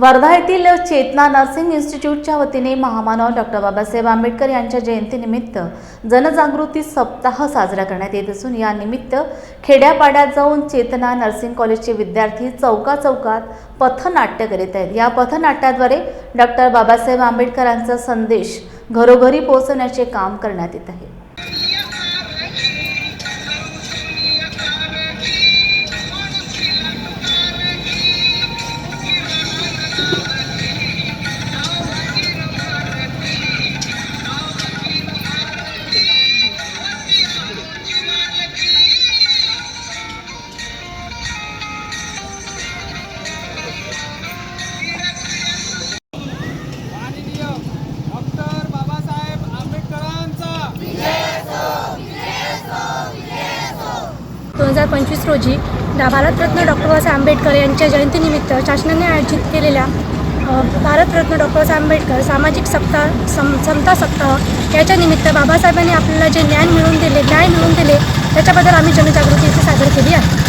वर्धा येथील चेतना नर्सिंग इन्स्टिट्यूटच्या वतीने महामानव डॉक्टर बाबासाहेब आंबेडकर यांच्या जयंतीनिमित्त जनजागृती सप्ताह साजरा करण्यात येत असून या निमित्त खेड्यापाड्यात जाऊन चेतना नर्सिंग कॉलेजचे विद्यार्थी चौका चौकात पथनाट्य करीत आहेत. या पथनाट्याद्वारे डॉक्टर बाबासाहेब आंबेडकरांचा संदेश घरोघरी पोहोचवण्याचे काम करण्यात येत आहे. दोन हजार पंचवीस रोजी डा भारतरत्न डॉक्टर बाबासाहेब आंबेडकर यांच्या जयंतीनिमित्त शासनाने आयोजित केलेल्या भारतरत्न डॉक्टर बाबासाहेब आंबेडकर सामाजिक सप्ताह सम समता सप्ताह याच्या निमित्त बाबासाहेबांनी आपल्याला जे ज्ञान मिळवून दिले न्याय मिळवून दिले त्याच्याबद्दल आम्ही जनजागृती इथे सादर केली.